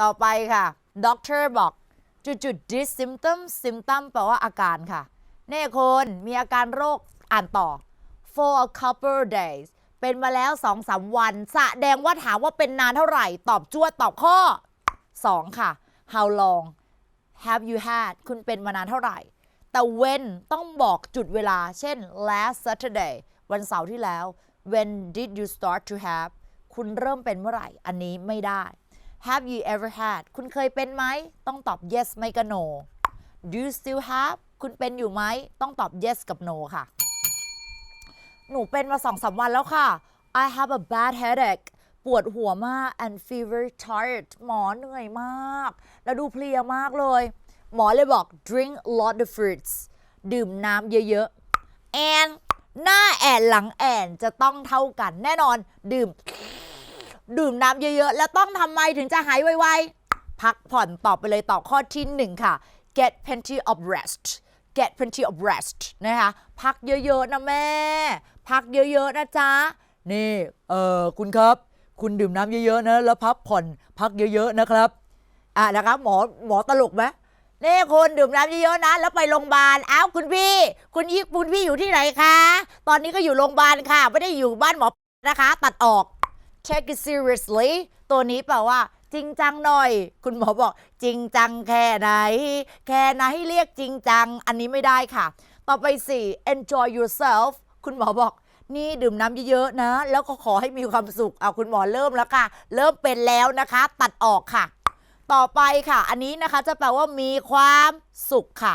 ต่อไปค่ะ doctor บอกจุดๆ this symptom symptom แปลว่าอาการค่ะเน่คนมีอาการโรคอ่านต่อ for a couple days เป็นมาแล้ว2-3วัน สะแดงว่าถามว่าเป็นนานเท่าไหร่ ตอบจวดตอบข้อ 2 ค่ะ how long have you had คุณเป็นมานานเท่าไหร่ แต่ when ต้องบอกจุดเวลา เช่น last Saturday วันเสาร์ที่แล้ว when did you start to have คุณเริ่มเป็นเมื่อไหร่ อันนี้ไม่ได้ have you ever had คุณเคยเป็นไหม ต้องตอบ yes ไม่ก็ no do you still have คุณเป็นอยู่ไหม ต้องตอบ yes กับ no ค่ะ หนูเป็นมาสองสามวันแล้วค่ะ I have a bad headache ปวดหัวมาก and fever tired หมอเหนื่อยมาก แล้วดูเพลียมากเลย หมอเลยบอก drink lot of fruits ดื่มน้ำเยอะๆ and หน้าแอนหลังแอนจะต้องเท่ากันแน่นอนดื่ม ดื่มน้ำเยอะๆ แล้วต้องทำไมถึงจะหายไวๆ พักผ่อนตอบไปเลยตอบข้อที่หนึ่งค่ะ get plenty of rest get plenty of rest นะคะพักเยอะๆนะแม่ พักเยอะๆนะจ๊ะ นี่เออคุณครับ คุณดื่มน้ำเยอะๆนะแล้วพักผ่อนพักเยอะๆนะครับอะนะครับหมอหมอตลกไหมนี่คุณดื่มน้ำเยอะๆนะ แล้วไปโรงพยาบาลอ้าวคุณพี่ คุณยี่คุณพี่อยู่ที่ไหนคะ ตอนนี้ก็อยู่โรงพยาบาลค่ะ ไม่ได้อยู่บ้านหมอนะคะ ตัดออก take it seriously ตัวนี้แปลว่า จริงจังหน่อย คุณหมอบอก จริงจังแค่ไหน แค่ไหนเรียกจริงจัง อันนี้ไม่ได้ค่ะ ต่อไปสี่ enjoy yourself คุณหมอบอกนี่ดื่มน้ำเยอะๆนะ แล้วก็ขอให้มีความสุขเอาคุณหมอเริ่มแล้วค่ะ เริ่มเป็นแล้วนะคะ ตัดออกค่ะ ต่อไปค่ะ อันนี้นะคะจะแปลว่ามีความสุขค่ะ